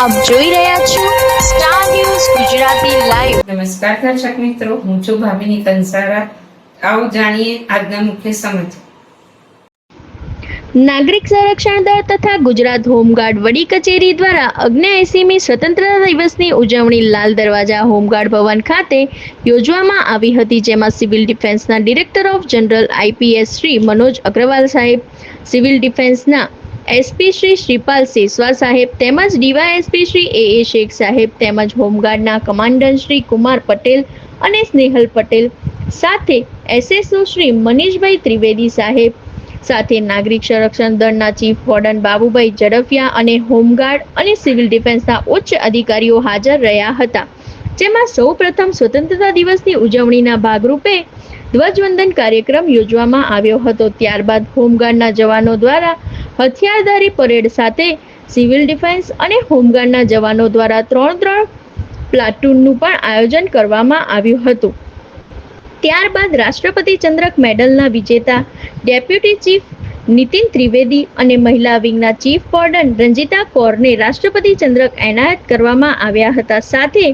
આપ જોઈ રહ્યા છો સ્ટાર ન્યૂઝ ગુજરાતી લાઈવ નમસ્કાર દર્શક મિત્રો હું છું ભાવિની કંસારા આવો જાણીએ આજના મુખ્ય સમાચાર. નાગરિક સંરક્ષણ દળ તથા ગુજરાત હોમગાર્ડ વડી કચેરી દ્વારા અગ્નેએસીમી સ્વતંત્રતા દિવસની ઉજવણી લાલ દરવાજા હોમગાર્ડ ભવન ખાતે યોજવામાં આવી હતી જેમાં civil ડિફેન્સના director of general IPS Shri Manoj Agrawal સાહેબ સિવિલ ડિફેન્સના એસપી શ્રી શ્રીપાલ સેસવા સાહેબ તેમજ DYSP Shri A A Shaikh સાહેબ તેમજ હોમગાર્ડના કમાન્ડન્ટ શ્રી કુમાર પટેલ અને સ્નેહલ પટેલ સાથે એસએસઓ શ્રી મનીષભાઈ ત્રિવેદી સાહેબ સાથે નાગરિક સંરક્ષણ દળના ચીફ વોર્ડન બાબુભાઈ ઝડફિયા અને હોમગાર્ડ અને સિવિલ ડિફેન્સના ઉચ્ચ અધિકારીઓ હાજર રહ્યા હતા. જેમાં સૌપ્રથમ સ્વતંત્રતા દિવસની ઉજવણીના ભાગરૂપે ધ્વજવંદન કાર્યક્રમ યોજવામાં આવ્યો હતો. ત્યારબાદ હોમગાર્ડના જવાનો દ્વારા હથિયારધારી પરેડ સાથે સિવિલ ડિફેન્સ અને હોમગાર્ડના જવાનો દ્વારા ત્રણ ત્રણ પ્લાટૂનનું પણ આયોજન કરવામાં આવ્યું હતું. ત્યારબાદ રાષ્ટ્રપતિ ચંદ્રક મેડલના વિજેતા ડેપ્યુટી ચીફ નીતિન ત્રિવેદી અને મહિલા વિંગના ચીફ વોર્ડન રંજિતા કૌરને રાષ્ટ્રપતિ ચંદ્રક એનાયત કરવામાં આવ્યા હતા. સાથે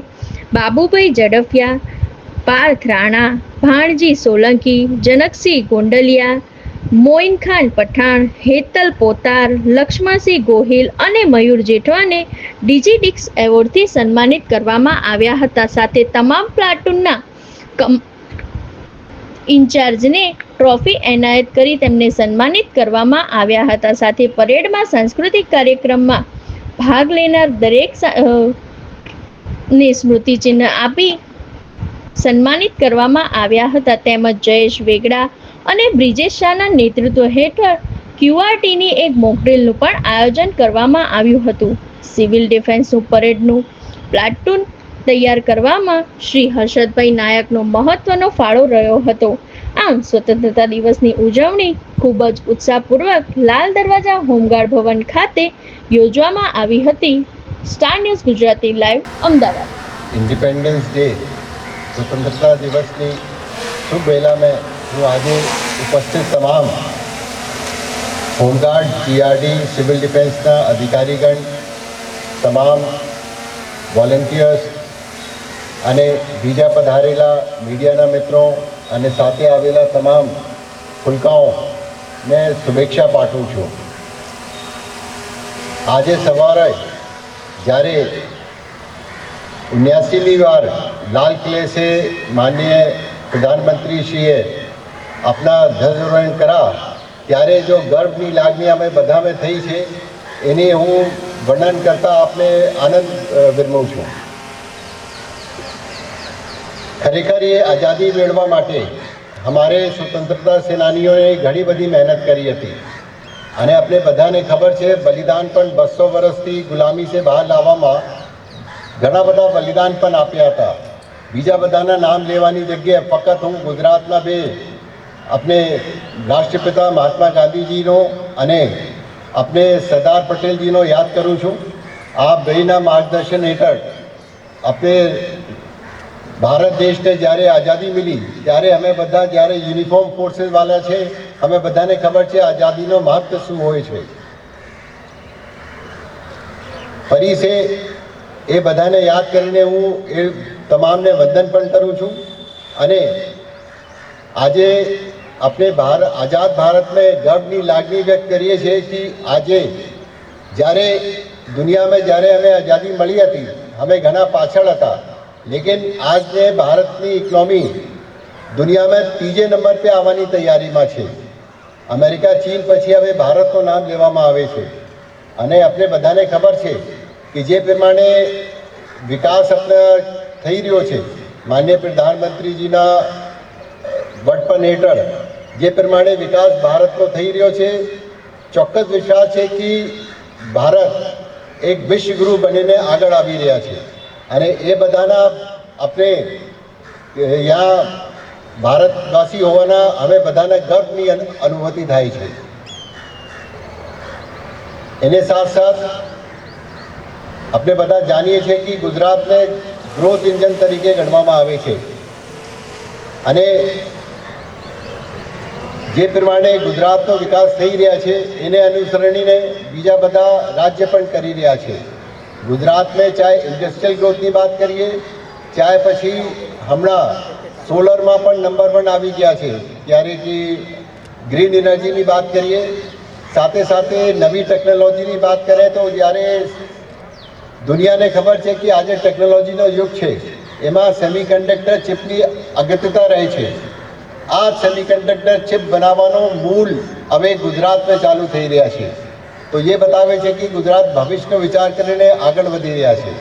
બાબુભાઈ ઝડફિયા, પાર્થ રાણા, ભાણજી સોલંકી, જનકસિંહ ગોંડલિયા મોઇન ખાન પઠાણ, હેતલ પોતાર, લક્ષ્મણસિંહ ગોહિલ અને મયુર જેઠવાને ડિજિડિક્સ એવોર્ડથી સન્માનિત કરવામાં આવ્યા હતા. સાથે તમામ પ્લાટૂનના ઇન્ચાર્જને ટ્રોફી એનાયત કરી તેમને સન્માનિત કરવામાં આવ્યા હતા. સાથે પરેડમાં સાંસ્કૃતિક કાર્યક્રમમાં ભાગ લેનાર દરેક ને સ્મૃતિચિહ્ન આપી સન્માનિત કરવામાં આવ્યા હતા. તેમજ જયેશ વેગડા અને બ્રિજેશ શાહના નેતૃત્વ હેઠળ ક્યુઆરટીની એક મોકડ્રીલનું પણ આયોજન કરવામાં આવ્યું હતું. સિવિલ ડિફેન્સનું પરેડનું પ્લાટૂન તૈયાર કરવામાં શ્રી હર્ષદભાઈ નાયકનો મહત્વનો ફાળો રહ્યો હતો. આમ સ્વતંત્રતા દિવસની ઉજવણી ખૂબ જ ઉત્સાહપૂર્વક લાલ દરવાજા હોમગાર્ડ ભવન ખાતે યોજવામાં આવી હતી. Star News Gujarati live, Ahmedabad. Independence day સ્વતંત્રતા દિવસની શુભ વેલામે હું આજે ઉપસ્થિત તમામ હોમગાર્ડ જીઆરડી સિવિલ ડિફેન્સના અધિકારીગણ, તમામ વોલેન્ટિયર્સ અને બીજા પધારેલા મીડિયાના મિત્રો અને સાથે આવેલા તમામ ફુલકાઓને શુભેચ્છા પાઠવું છું. આજે સવારે જ્યારે ઉન્યાસીમી વાર લાલ કિલે से માનનીય પ્રધાનમંત્રીશ્રીએ આપણા ધ્વજરોહણ કરા. ત્યારે જો ગર્વની લાગણી અમે બધામાં થઈ છે, એની હું વર્ણન કરતા આપને આનંદ વિરમું છું. ખરેખર એ આઝાદી મેળવવા માટે અમારે સ્વતંત્રતા સેનાનીઓએ ઘણી બધી મહેનત કરી હતી. અને આપણે બધાને ખબર છે, બલિદાન પણ બસો વર્ષથી ગુલામી સે બહાર લાવવામાં ઘણા બધા બલિદાન પણ આપ્યા હતા. બીજા બધાના નામ લેવાની જગ્યાએ ફક્ત હું ગુજરાતના બે, આપણે રાષ્ટ્રપિતા મહાત્મા ગાંધીજીનો અને આપણે સરદાર પટેલજીનો યાદ કરું છું. આ બેના માર્ગદર્શન હેઠળ આપણે ભારત દેશને જ્યારે આઝાદી મિલી, ત્યારે અમે બધા જ્યારે યુનિફોર્મ ફોર્સીસવાળા વાળા છે, અમે બધાને ખબર છે આઝાદીનો મહત્વ શું હોય છે. ફરી છે એ બધાને યાદ કરીને હું એ તમામને વંદન પણ કરું છું. અને આજે આપણે ભાર આઝાદ ભારતને ગર્વની લાગણી વ્યક્ત કરીએ છીએ કે આજે જ્યારે દુનિયામાં જ્યારે અમે આઝાદી મળી હતી, અમે ઘણા પાછળ હતા. લેકિન આજને ભારતની ઇકોનોમી દુનિયામાં ત્રીજે નંબર પર આવવાની તૈયારીમાં છે. અમેરિકા, ચીન પછી હવે ભારતનું નામ લેવામાં આવે છે. અને આપણે બધાને ખબર છે કે જે પ્રમાણે વિકાસ આપણે થઈ રહ્યો છે. માન્ય પ્રધાનમંત્રીજીના વડપણ હેઠળ જે પ્રમાણે વિકાસ ભારતનો થઈ રહ્યો છે, ચોક્કસ વિશ્વાસ છે કે ભારત એક વિશ્વગુરુ બનીને આગળ આવી રહ્યા છે. અને એ બધાના આપણે યા ભારતવાસી હોવાના હવે બધાને ગર્વની અનુભૂતિ થાય છે. એને સાથ સાથ આપણે બધા જાણીએ છીએ કે ગુજરાતને ગ્રોથ ઇન્જન તરીકે ગણવામાં આવે છે. અને જે પ્રમાણે ગુજરાતનો વિકાસ થઈ રહ્યા છે, એને અનુસરણીને બીજા બધા રાજ્ય પણ કરી રહ્યા છે. ગુજરાતને ચાહે ઇન્ડસ્ટ્રીયલ ગ્રોથની વાત કરીએ, ચાહે પછી હમણાં સોલરમાં પણ નંબર વન આવી ગયા છે. ત્યારે કે ગ્રીન એનર્જીની વાત કરીએ, સાથે સાથે નવી ટેકનોલોજીની વાત કરીએ તો જ્યારે દુનિયાને ખબર છે કે આજે ટેકનોલોજીનો યુગ છે. એમાં સેમિકન્ડક્ટર ચિપની અગત્યતા રહે છે. આ સેમિકન્ડક્ટર ચિપ બનાવવાનો મૂળ હવે ગુજરાતમાં ચાલુ થઈ રહ્યા છે. તો એ બતાવે છે કે ગુજરાત ભવિષ્યનો વિચાર કરીને આગળ વધી રહ્યા છે.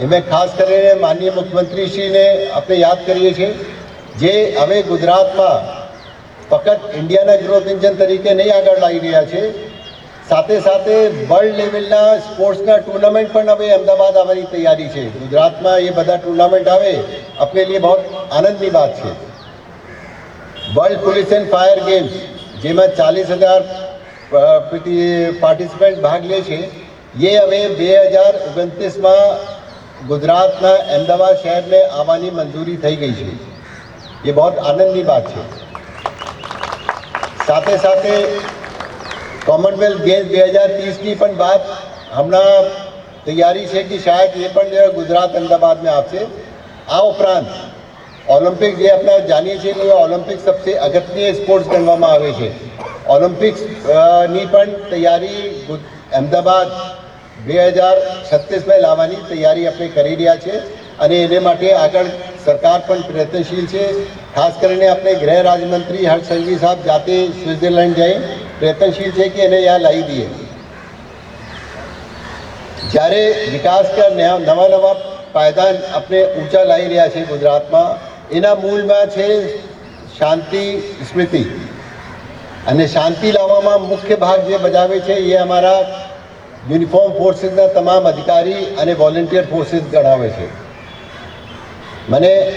એમાં ખાસ કરીને માનનીય મુખ્યમંત્રીશ્રીને આપણે યાદ કરીએ છીએ જે હવે ગુજરાતમાં ફક્ત ઇન્ડિયાના ગ્રોથ એન્જિન તરીકે નહીં આગળ લાવી રહ્યા છે સાથે સાથે વર્લ્ડ લેવલના સ્પોર્ટ્સના ટુર્નામેન્ટ પણ હવે અમદાવાદ આવવાની તૈયારી છે. ગુજરાતમાં એ બધા ટુર્નામેન્ટ આવે આપણે लिए બહુ આનંદની વાત છે. World police and fire games જેમાં ચાલીસ હજાર પાર્ટિસિપન્ટ ભાગ લે છે. એ હવે બે હજાર ઓગણત્રીસમાં ગુજરાતના અમદાવાદ શહેરને આવવાની મંજૂરી થઈ ગઈ છે. એ બહુ આનંદની વાત છે. સાથે સાથે કોમનવેલ્થ ગેમ્સ બે હજાર ત્રીસની પણ વાત હમણાં તૈયારી છે કે શાયદ એ પણ ગુજરાત અમદાવાદમાં આવશે આ ઉપરાંત ઓલિમ્પિક જે આપણે જાણીએ છીએ કે ઓલિમ્પિક સૌથી અગત્યની સ્પોર્ટ્સ ગણવામાં આવે છે. ઓલિમ્પિક્સની પણ તૈયારી અમદાવાદ બે હજાર છત્રીસમાં લાવવાની તૈયારી આપણે કરી રહ્યા છે અને એને માટે આગળ સરકાર પણ પ્રયત્નશીલ છે. ખાસ કરીને આપણે ગૃહ રાજ્યમંત્રી હર્ષ સંઘવી સાહેબ જાતે સ્વિટ્ઝરલેન્ડ જઈ પ્રયત્નશીલ છે કે એને યા લાવી દઈએ? જ્યારે વિકાસ કા નવા નવા પાયદાન આપણે ઊંચા લાવી રહ્યા છે ગુજરાતમાં, એના મૂળમાં છે શાંતિ, સ્મૃતિ. અને શાંતિ લાવવામાં મુખ્ય ભાગ જે બજાવે છે એ અમારા યુનિફોર્મ ફોર્સીસના તમામ અધિકારી અને વોલેન્ટિયર ફોર્સીસ ગણાવે છે. મને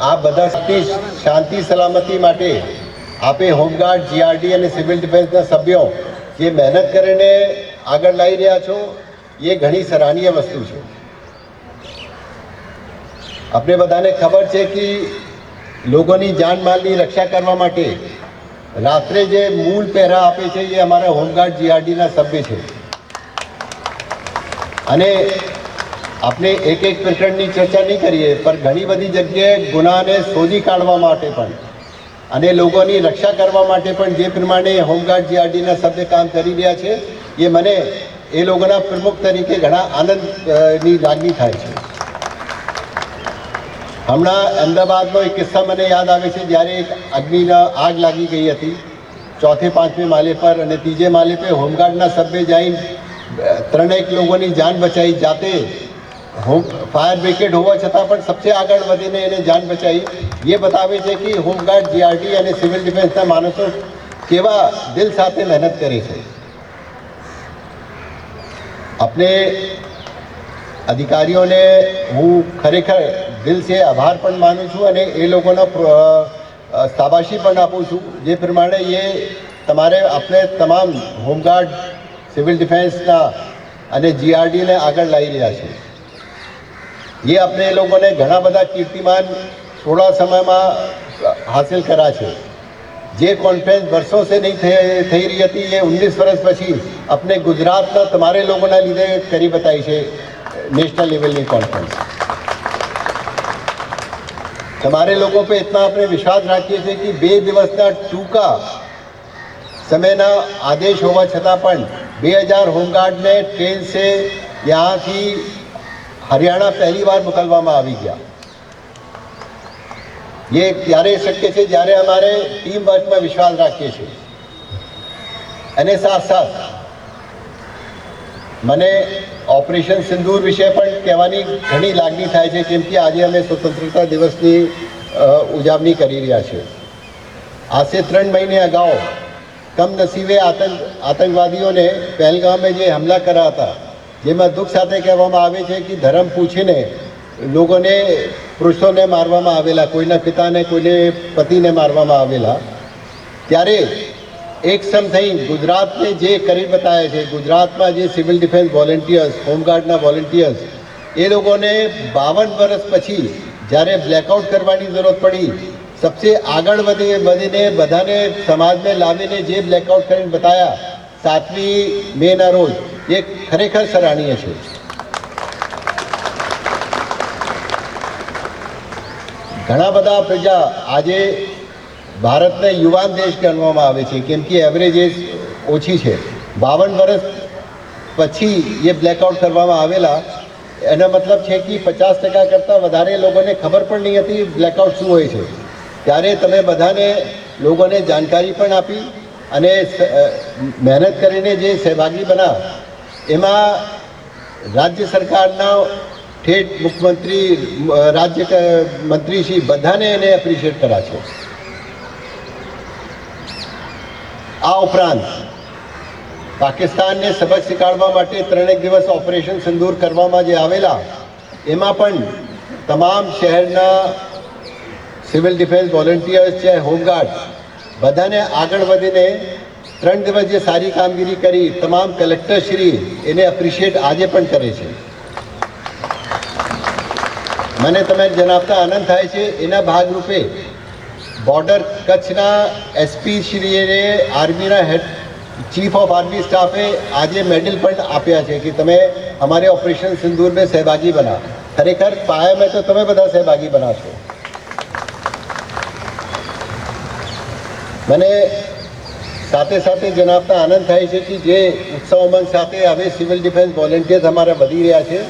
આ બધા શાંતિ, સલામતી માટે આપે હોમગાર્ડ જીઆરડી અને સિવિલ ડિફેન્સના સભ્યો જે મહેનત કરીને આગળ લાવી રહ્યા છો, એ ઘણી સરાહનીય વસ્તુ છે. આપણે બધાને ખબર છે કે લોકોની જાનમાલની રક્ષા કરવા માટે રાત્રે જે મૂળ પહેરા આપે છે, એ અમારા હોમગાર્ડ જીઆરડીના સભ્ય છે. અને આપણે એક એક પ્રકરણની ચર્ચા નહીં કરીએ, પણ ઘણી બધી જગ્યાએ ગુનાને શોધી કાઢવા માટે પણ. અને લોકોની રક્ષા કરવા માટે પણ જે પ્રમાણે હોમગાર્ડ જીઆરડીના સભ્ય કામ કરી રહ્યા છે, એ મને એ લોકોના પ્રમુખ તરીકે ઘણા આનંદની લાગણી થાય છે. હમણાં અમદાવાદનો એક કિસ્સા મને યાદ આવે છે, જ્યારે એક અગ્નિના આગ લાગી ગઈ હતી, ચોથે પાંચમે માલે પર અને ત્રીજે માલે પર હોમગાર્ડના સભ્ય જઈને ત્રણેક લોકોની જાન બચાવી જાતે હોમ ફાયર બ્રિગેડ હોવા છતાં પણ સબસે આગળ વધીને એને જાન બચાવી એ બતાવે છે કે હોમગાર્ડ જીઆરડી અને સિવિલ ડિફેન્સના માણસો કેવા દિલ સાથે મહેનત કરે છે આપણે અધિકારીઓને હું ખરેખર દિલથી આભાર પણ માનું છું અને એ લોકોનો શાબાશી પણ આપું છું જે પ્રમાણે એ તમારે આપણે તમામ હોમગાર્ડ સિવિલ ડિફેન્સના અને જીઆરડીને આગળ લાવી રહ્યા છે એ આપણે એ લોકોને ઘણા બધા કીર્તિમાન थोड़ा समय में हासिल करा है जे कॉन्फ्रेंस वर्षों से नहीं थी रही थी, ये उन्नीस वर्ष पशी अपने गुजरात में तेरे लोगों ने लीधे करी बताई है नेशनल लेवल की कॉन्फ्रेंस तेरे लोगों पे इतना अपने विश्वास रखिए थे कि बे दिवस टूका समय ना आदेश होवा छता पर बे हज़ार होमगार्ड ने ट्रेन से यहाँ की हरियाणा पहली बार मुकलवा में आ गया। એ ત્યારે શક્ય છે જ્યારે અમારે ટીમ વર્કમાં વિશ્વાસ રાખીએ છીએ અને સાથ સાથ મને ઓપરેશન સિંદૂર વિશે પણ કહેવાની ઘણી લાગણી થાય છે કેમ કે આજે અમે સ્વતંત્રતા દિવસની ઉજવણી કરી રહ્યા છીએ આજથી ત્રણ મહિને અગાઉ કમનસીબે આતંક આતંકવાદીઓને પહેલગામે જે હમલા કર્યા હતા જેમાં દુઃખ સાથે કહેવામાં આવે છે કે ધર્મ પૂછીને લોકોને પુરુષોને મારવામાં આવેલા, કોઈના પિતાને, કોઈને પતિને મારવામાં આવેલા, ત્યારે એક સમ થઈ ગુજરાતને જે કરી બતાવે છે, ગુજરાતમાં જે સિવિલ ડિફેન્સ વોલેન્ટિયર્સ, હોમગાર્ડના વોલેન્ટિયર્સ, એ લોકોને બાવન વર્ષ પછી જ્યારે બ્લેકઆઉટ કરવાની જરૂરત પડી, સબસે આગળ વધી વધીને બધાને સમાજને લાવીને જે બ્લેકઆઉટ કરીને બતાવ્યા સાતમી મેના રોજ, એ ખરેખર સરાહનીય છે. ઘણા બધા પ્રજા આજે ભારતને યુવાન દેશ ગણવામાં આવે છે, કેમ કે એવરેજ એજ ઓછી છે. બાવન વર્ષ પછી એ બ્લેકઆઉટ કરવામાં આવેલા. એનો મતલબ છે કે પચાસ ટકા કરતાં વધારે લોકોને ખબર પણ નહીં હતી બ્લેકઆઉટ શું હોય છે. ત્યારે તમે બધાને લોકોને જાણકારી પણ આપી અને મહેનત કરીને જે સહભાગી બના એમાં રાજ્ય સરકારના ઠેઠ મુખ્યમંત્રી રાજ્ય મંત્રી મંત્રીશ્રી બધાને એને એપ્રિશિએટ કર્યા છે. આ ઉપરાંત પાકિસ્તાનને સબક શીખવાડવા માટે ત્રણેક દિવસ ઓપરેશન સિંદૂર કરવામાં જે આવેલા, એમાં પણ તમામ શહેરના સિવિલ ડિફેન્સ વોલેન્ટિયર્સ છે હોમગાર્ડ બધાને આગળ વધીને ત્રણ દિવસ જે સારી કામગીરી કરી, તમામ કલેક્ટરશ્રી એને એપ્રિશિએટ આજે પણ કરે છે. મને તમે જણાવતા આનંદ થાય છે. એના ભાગરૂપે બોર્ડર કચ્છના એસપી શ્રીએ આર્મીના હેડ ચીફ ઓફ આર્મી સ્ટાફે આજે મેડલ પણ આપ્યા છે કે તમે અમારે ઓપરેશન સિંદૂરને સહભાગી બના ખરેખર પાયા મેં તો તમે બધા સહભાગી બનાશો મને સાથે સાથે જણાવતા આનંદ થાય છે કે જે ઉત્સવ ઉમંગ સાથે હવે સિવિલ ડિફેન્સ વોલેન્ટિયર્સ અમારા વધી રહ્યા છે.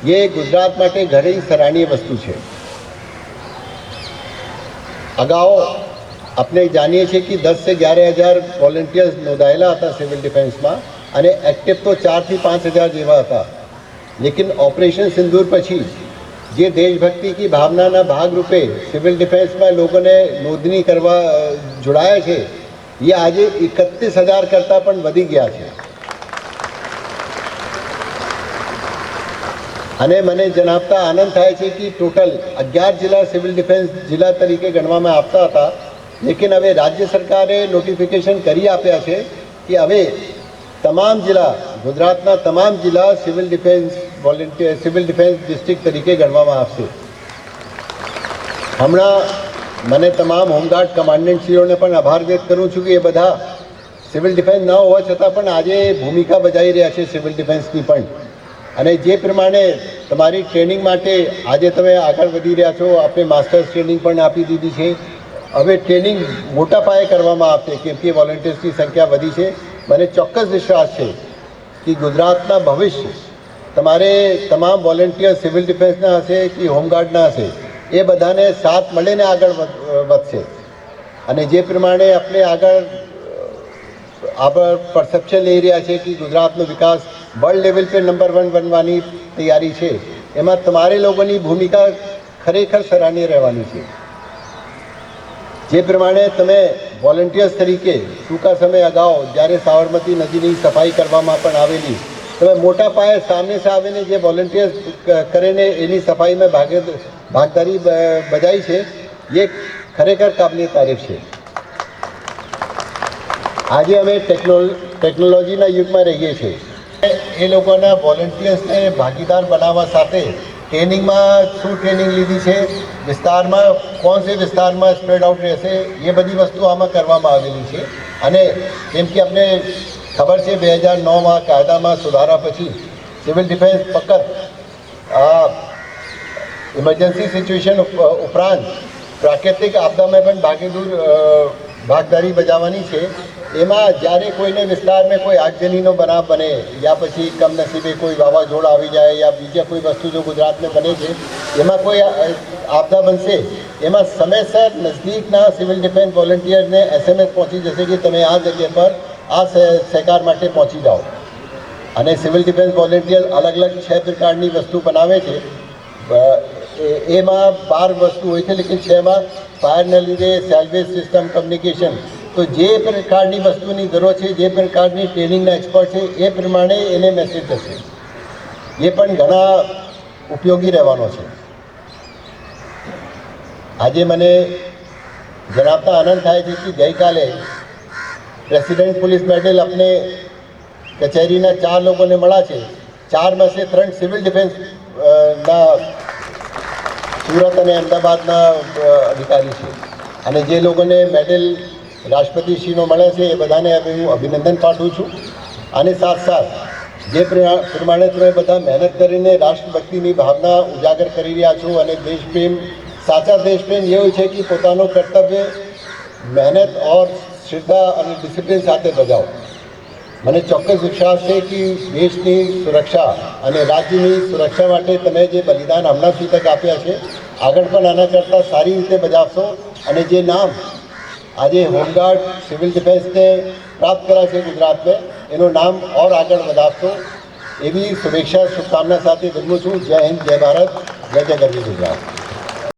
એ ગુજરાત માટે ઘણી સરાહનીય વસ્તુ છે અગાઉ આપણે જાણીએ છીએ કે દસથી અગિયાર હજાર વોલેન્ટિયર્સ નોંધાયેલા હતા સિવિલ ડિફેન્સમાં અને એક્ટિવ તો ચારથી પાંચ હજાર જેવા હતા લેકિન ઓપરેશન સિંદૂર પછી જે દેશભક્તિ કી ભાવનાના ભાગરૂપે સિવિલ ડિફેન્સમાં લોકોને નોંધણી કરવા જોડાયા છે એ આજે એકત્રીસ હજાર કરતાં પણ વધી ગયા છે અને મને જણાવતા આનંદ થાય છે કે ટોટલ અગિયાર જિલ્લા સિવિલ ડિફેન્સ જિલ્લા તરીકે ગણવામાં આવતા હતા. લેકિન હવે રાજ્ય સરકારે નોટિફિકેશન કરી આપ્યા છે કે હવે તમામ જિલ્લા, ગુજરાતના તમામ જિલ્લા civil defence volunteer civil defence district તરીકે ગણવામાં આવશે. હમણાં મને તમામ હોમગાર્ડ કમાન્ડન્ટશ્રીઓને પણ આભાર વ્યક્ત કરું છું કે એ બધા સિવિલ ડિફેન્સ ન હોવા છતાં પણ આજે ભૂમિકા બજાવી રહ્યા છે સિવિલ ડિફેન્સની પણ. અને જે પ્રમાણે તમારી ટ્રેનિંગ માટે આજે તમે આગળ વધી રહ્યા છો, આપણે માસ્ટર્સ ટ્રેનિંગ પણ આપી દીધી છે. હવે ટ્રેનિંગ મોટા પાયે કરવામાં આવશે, કેમ કે વોલેન્ટિયર્સની સંખ્યા વધી છે. મને ચોક્કસ વિશ્વાસ છે કે ગુજરાતના ભવિષ્ય, તમારે તમામ વોલેન્ટિયર સિવિલ ડિફેન્સના હશે કે હોમગાર્ડના હશે, એ બધાને સાથ મળીને આગળ વધ- વધશે. અને જે પ્રમાણે આપણે આગળ આપણે પરસેપ્શન લઈ રહ્યા છે કે ગુજરાતનો વિકાસ વર્લ્ડ લેવલ પર નંબર વન બનવાની તૈયારી છે. એમાં તમારે લોકોની ભૂમિકા ખરેખર સરાહનીય રહેવાની છે. જે પ્રમાણે તમે વોલેન્ટિયર્સ તરીકે ટૂંકા સમય અગાઉ જ્યારે સાબરમતી નદીની સફાઈ કરવામાં પણ આવેલી, તમે મોટા પાયે સામને સામેને જે વોલેન્ટિયર્સ કરીને એની સફાઈમાં ભાગે, ભાગદારી બજાવી છે, એ ખરેખર કાબની તારીફ છે. આજે અમે ટેકનોલ, ટેકનોલોજીના યુગમાં રહીએ છીએ. એ લોકોના વોલેન્ટિયર્સને ભાગીદાર બનાવવા સાથે ટ્રેનિંગમાં શું ટ્રેનિંગ લીધી છે, વિસ્તારમાં કોણ સે વિસ્તારમાં સ્પ્રેડ આઉટ રહેશે, એ બધી વસ્તુ આમાં કરવામાં આવેલી છે. અને જેમ કે આપણે ખબર છે, બે હજાર નવમાં કાયદામાં સુધારા પછી સિવિલ ડિફેન્સ ફક્ત ઇમરજન્સી સિચ્યુએશન ઉપરાંત પ્રાકૃતિક આપદામાં પણ ભાગીદૂર ભાગદારી બજાવવાની છે. એમાં જ્યારે કોઈને વિસ્તારમાં કોઈ આગજનીનો બનાવ બને, યા પછી કમનસીબે કોઈ વાવાઝોડા આવી જાય, યા બીજા કોઈ વસ્તુ જો ગુજરાતમાં બને છે, એમાં કોઈ આપદા બનશે. એમાં સમયસર નજદીકના સિવિલ ડિફેન્સ વોલેન્ટિયરને એસએમએસ પહોંચી જશે કે તમે આ જગ્યા પર આ સહ- સહકાર માટે પહોંચી જાઓ. અને સિવિલ ડિફેન્સ વોલેન્ટિયર અલગ અલગ છ પ્રકારની વસ્તુ બનાવે છે. એમાં બાર વસ્તુ હોય છે, લેકિન છમાં ફાયરના લીધે સેલ્વેજ સિસ્ટમ કમ્યુનિકેશન તો જે પ્રકારની વસ્તુની જરૂર છે, જે પ્રકારની ટ્રેનિંગના એક્સપર્ટ છે, એ પ્રમાણે એને મેસેજ થશે. એ પણ ઘણા ઉપયોગી રહેવાનો છે. આજે મને જણાવતા આનંદ થાય છે કે ગઈકાલે પ્રેસિડેન્ટ પોલીસ મેડલ આપણે કચેરીના ચાર લોકોને મળ્યા છે. ચાર માસે ત્રણ સિવિલ ડિફેન્સ ના, સુરત અને અમદાવાદના અધિકારી છે. અને જે લોકોને મેડલ રાષ્ટ્રપતિશ્રીનો મળે છે એ બધાને હું અભિનંદન પાઠવું છું. અને સાથ સાથ, જે પ્રમા- પ્રમાણે તમે બધા મહેનત કરીને રાષ્ટ્રભક્તિની ભાવના ઉજાગર કરી રહ્યા છો અને દેશપ્રેમ, સાચા દેશપ્રેમ એ હોય છે કે પોતાનું કર્તવ્ય મહેનત ઓર શ્રદ્ધા અને ડિસિપ્લિન સાથે બજાવો. મને ચોક્કસ વિશ્વાસ છે કે દેશની સુરક્ષા અને રાજ્યની સુરક્ષા માટે તમે જે બલિદાન હમણાં સુધી તક આપ્યા છે, આગળ પણ આના કરતાં સારી રીતે બજાવશો અને જે નામ આજે હોમગાર્ડ સિવિલ ડિફેન્સને પ્રાપ્ત કર્યા છે ગુજરાતમાં એનું નામ ઓર આગળ વધારશો. એવી શુભેચ્છા, શુભકામના સાથે વિરમું છું. જય હિન્દ, જય ભારત. જય જય ગરવી ગુજરાત.